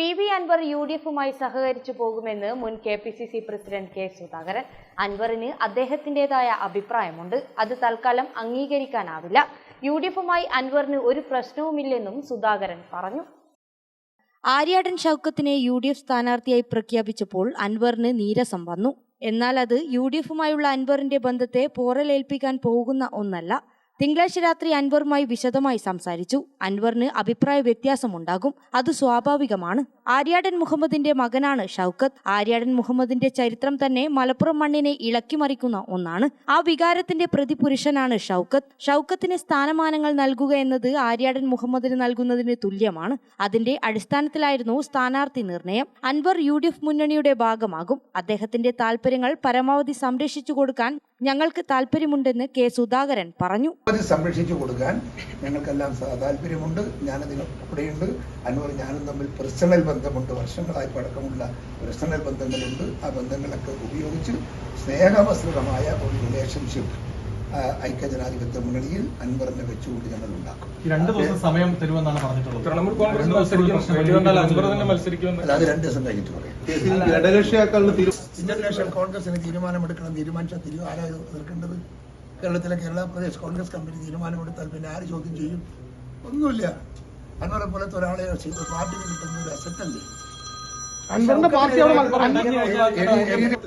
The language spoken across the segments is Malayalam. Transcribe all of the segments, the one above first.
P V Anwar U D എഫുമായി സഹകരിച്ചു പോകുമെന്ന് മുൻ K P C C president K Sudhakaran. അൻവറിന് അദ്ദേഹത്തിന്റെതായ അഭിപ്രായമുണ്ട്. അത് തൽക്കാലം അംഗീകരിക്കാനാവില്ല. യു ഡി എഫുമായി അൻവറിന് ഒരു പ്രശ്നവുമില്ലെന്നും സുധാകരൻ പറഞ്ഞു. ആര്യാടൻ ഷൗക്കത്തിനെ യു ഡി എഫ് സ്ഥാനാർത്ഥിയായി പ്രഖ്യാപിച്ചപ്പോൾ അൻവറിന് നീരസം വന്നു. എന്നാൽ അത് യു ഡി എഫുമായുള്ള അൻവറിന്റെ ബന്ധത്തെ പോറലേൽപ്പിക്കാൻ പോകുന്ന ഒന്നല്ല. തിങ്കളാഴ്ച രാത്രി അൻവറുമായി വിശദമായി സംസാരിച്ചു. അൻവറിന് അഭിപ്രായ വ്യത്യാസമുണ്ടാകും. അത് സ്വാഭാവികമാണ്. ആര്യാടൻ മുഹമ്മദിന്റെ മകനാണ് ഷൗക്കത്ത്. ആര്യാടൻ മുഹമ്മദിന്റെ ചരിത്രം തന്നെ മലപ്പുറം മണ്ണിനെ ഇളക്കിമറിക്കുന്ന ഒന്നാണ്. ആ വികാരത്തിന്റെ പ്രതിപുരുഷനാണ് ഷൗക്കത്ത്. ഷൗക്കത്തിന് സ്ഥാനമാനങ്ങൾ നൽകുക എന്നത് ആര്യാടൻ മുഹമ്മദിന് നൽകുന്നതിന് തുല്യമാണ്. അതിന്റെ അടിസ്ഥാനത്തിലായിരുന്നു സ്ഥാനാർത്ഥി നിർണയം. അൻവർ യു മുന്നണിയുടെ ഭാഗമാകും. അദ്ദേഹത്തിന്റെ താൽപര്യങ്ങൾ പരമാവധി സംരക്ഷിച്ചു കൊടുക്കാൻ ഞങ്ങൾക്ക് താല്പര്യമുണ്ടെന്ന് കെ സുധാകരൻ പറഞ്ഞു. സംരക്ഷിച്ചു കൊടുക്കാൻ ഞങ്ങൾക്കെല്ലാം താല്പര്യമുണ്ട്. ഞാനതിന് കൂടെയുണ്ട് അൻവർ ഞാനും തമ്മിൽ പേഴ്സണൽ ബന്ധമുണ്ട്. വർഷങ്ങളായി പഴക്കമുള്ള പേഴ്സണൽ ബന്ധങ്ങളുണ്ട്. ആ ബന്ധങ്ങളൊക്കെ ഉപയോഗിച്ച് സ്നേഹമസൃതമായ ഒരു റിലേഷൻഷിപ്പ് ഐക്യജനാധിപത്യ മുന്നണിയിൽ അൻവറിനെ വെച്ചുകൊണ്ട് ഞങ്ങൾ ഉണ്ടാക്കും. രണ്ട് ദിവസം സമയം തരുമെന്നാണ് പറഞ്ഞിട്ടുള്ളത്. തൃണമൂൽ കോൺഗ്രസ് മത്സരിക്കും. അത് രണ്ട് ദിവസം കഴിഞ്ഞിട്ട് പറയാം. ഇന്റർനാഷണൽ കോൺഗ്രസിന് തീരുമാനമെടുക്കണം തീരുമാനിച്ചാൽ തിരിവ് ആരാ നിൽക്കേണ്ടത് കേരളത്തിലെ കേരള പ്രദേശ് കോൺഗ്രസ് കമ്മിറ്റി തീരുമാനമെടുത്താൽ പിന്നെ ആര് ചോദ്യം ചെയ്യും? ഒന്നുമില്ല. അന്നോരെ പോലത്തെ ഒരാളെ പാർട്ടിക്ക് കിട്ടുന്ന ഒരു അസറ്റല്ലേ അൻവറിന്റെ പാർട്ടിയോട്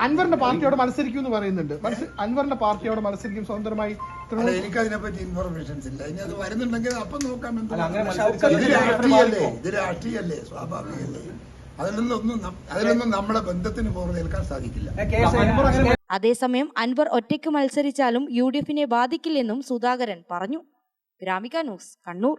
അൻവറിന്റെ പാർട്ടിയോട് മത്സരിക്കും എന്ന് പറയുന്നുണ്ട്. മത്സ- അൻവറിന്റെ പാർട്ടിയോട് മത്സരിക്കും സ്വതന്ത്രമായി എനിക്ക് അതിനെപ്പറ്റി ഇൻഫർമേഷൻസ് ഇല്ല. ഇനി അത് വരുന്നുണ്ടെങ്കിൽ അപ്പം നോക്കാം ഇത് രാഷ്ട്രീയല്ലേ? ഇത് രാഷ്ട്രീയല്ലേ? സ്വാഭാവികല്ലേ? അതിലൊന്നും അതിലൊന്നും നമ്മുടെ ബന്ധത്തിന് പോറേൽക്കാൻ സാധിക്കില്ല. അതേസമയം അൻവർ ഒറ്റയ്ക്ക് മത്സരിച്ചാലും യു ഡി എഫിനെ ബാധിക്കില്ലെന്നും സുധാകരൻ പറഞ്ഞു. Gramika news Kannur.